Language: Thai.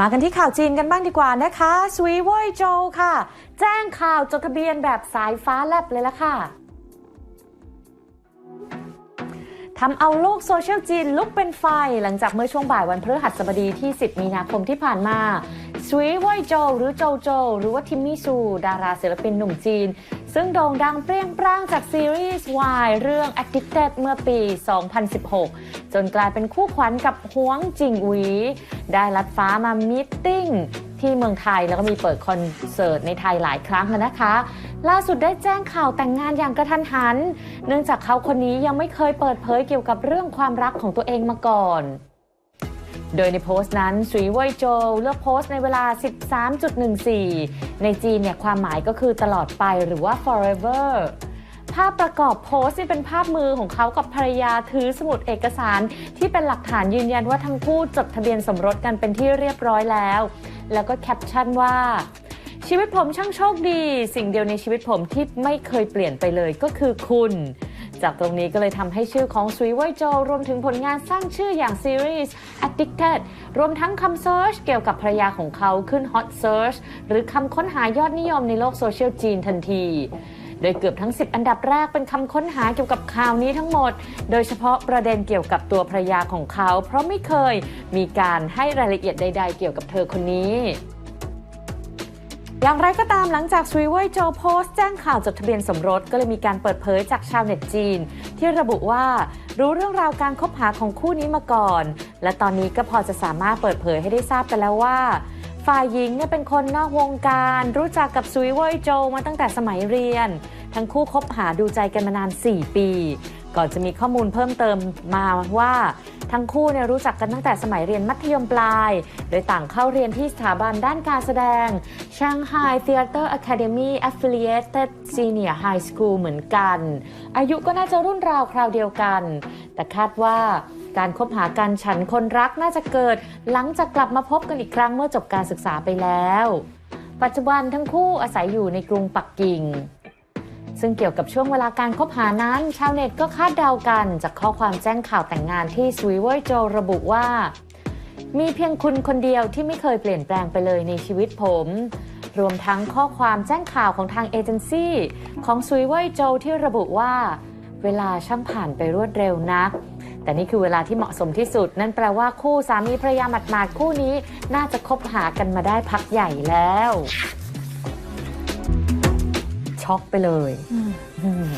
มากันที่ข่าวจีนกันบ้างดีกว่านะคะสวีเว่ยโจวค่ะ แจ้งข่าวจดทะเบียนแบบสายฟ้าแลบเลยละค่ะทำเอาโลกโซเชียลจีนลุกเป็นไฟ หลังจากเมื่อช่วงบ่ายวันพฤหัสบดีที่ 10 มีนาคมที่ผ่านมา สวีเว่ยโจ หรือโจโจ หรือว่าทิมมี่ซู ดาราศิลปินหนุ่มจีน ซึ่งโด่งดังเปรี้ยงปร้างจากซีรีส์วายเรื่อง Addicted เมื่อปี 2016 จนกลายเป็นคู่ขวัญกับฮวงจิงหวี ได้ลัดฟ้ามามีตติ้งที่เมืองไทยแล้วก็มีเปิดคอนเสิร์ตในไทยหลายครั้งนะคะ ล่าสุดได้แจ้งข่าวแต่งงานอย่างกระทันหัน เนื่องจากเขาคนนี้ยังไม่เคยเปิดเผยเกี่ยวกับเรื่องความรักของตัวเองมาก่อน โดยในโพสต์นั้นสวีเว่ยโจวเลือกโพสต์ในเวลา 13.14 ในจีนเนี่ยความหมายก็คือตลอดไปหรือว่า forever ภาพประกอบโพสต์นี่เป็นภาพมือของเขากับภรรยาถือสมุดเอกสาร ที่เป็นหลักฐานยืนยันว่าทั้งคู่จดทะเบียนสมรสกันเป็นที่เรียบร้อยแล้ว แล้วก็แคปชั่นว่า ชีวิตผมช่างโชคดี สิ่งเดียวในชีวิตผมที่ไม่เคยเปลี่ยนไปเลยก็คือคุณ จากตรงนี้ก็เลยทำให้ชื่อของสวีเว่ยโจรวมถึงผลงานสร้างชื่ออย่างซีรีส์ Addicted รวมทั้งคำเซิร์ชเกี่ยวกับภรรยาของเขาขึ้น Hot Search หรือคำค้นหายอดนิยมในโลกโซเชียลจีนทันทีโดยเกือบทั้ง 10 อันดับแรกเป็นคำค้นหาเกี่ยวกับข่าวนี้ทั้งหมด โดยเฉพาะประเด็นเกี่ยวกับตัวภรรยาของเขา เพราะไม่เคยมีการให้รายละเอียดใด ๆ เกี่ยวกับเธอคนนี้ อย่างไรก็ตามหลังจากซวีเว่ยโจโพสต์แจ้งข่าวจดทะเบียนสมรสก็เลยมีการเปิดเผยจากชาวเน็ตจีน ที่ระบุว่ารู้เรื่องราวการคบหาของคู่นี้มาก่อน และตอนนี้ก็พอจะสามารถเปิดเผยให้ได้ทราบกันแล้วว่า ฝ่ายหญิงเนี่ยเป็นคนนอกวงการ รู้จักกับสวีเว่ยโจมาตั้งแต่สมัยเรียน ทั้งคู่คบหาดูใจกันมานาน 4 ปี ก่อนจะมีข้อมูลเพิ่มเติมมาว่า ทั้งคู่เนี่ยรู้จักกันตั้งแต่สมัยเรียนมัธยมปลาย โดยต่างเข้าเรียนที่สถาบันด้านการแสดง Shanghai Theatre Academy Affiliated Senior High School เหมือนกัน อายุก็น่าจะรุ่นราวคราวเดียวกัน แต่คาดว่า การคบหากันฉันคนรักน่าจะเกิด หลังจากกลับมาพบกันอีกครั้งเมื่อจบการศึกษาไปแล้ว ปัจจุบันทั้งคู่อาศัยอยู่ในกรุงปักกิ่ง ซึ่งเกี่ยวกับช่วงเวลาการคบหานั้น ชาวเน็ตก็คาดเดากันจากข้อความแจ้งข่าวแต่งงานที่สวีเวอร์โจระบุว่า มีเพียงคุณคนเดียวที่ไม่เคยเปลี่ยนแปลงไปเลยในชีวิตผมรวมทั้งข้อความแจ้งข่าวของทางเอเจนซี่ของสวีเวอร์โจที่ระบุว่า เวลาช่างผ่านไปรวดเร็วนักแต่นี่คือเวลาที่เหมาะสมที่สุด นั่นแปลว่าคู่สามีภรรยาหมาดๆคู่นี้ น่าจะคบหากันมาได้พักใหญ่แล้ว ช็อกไปเลยอืม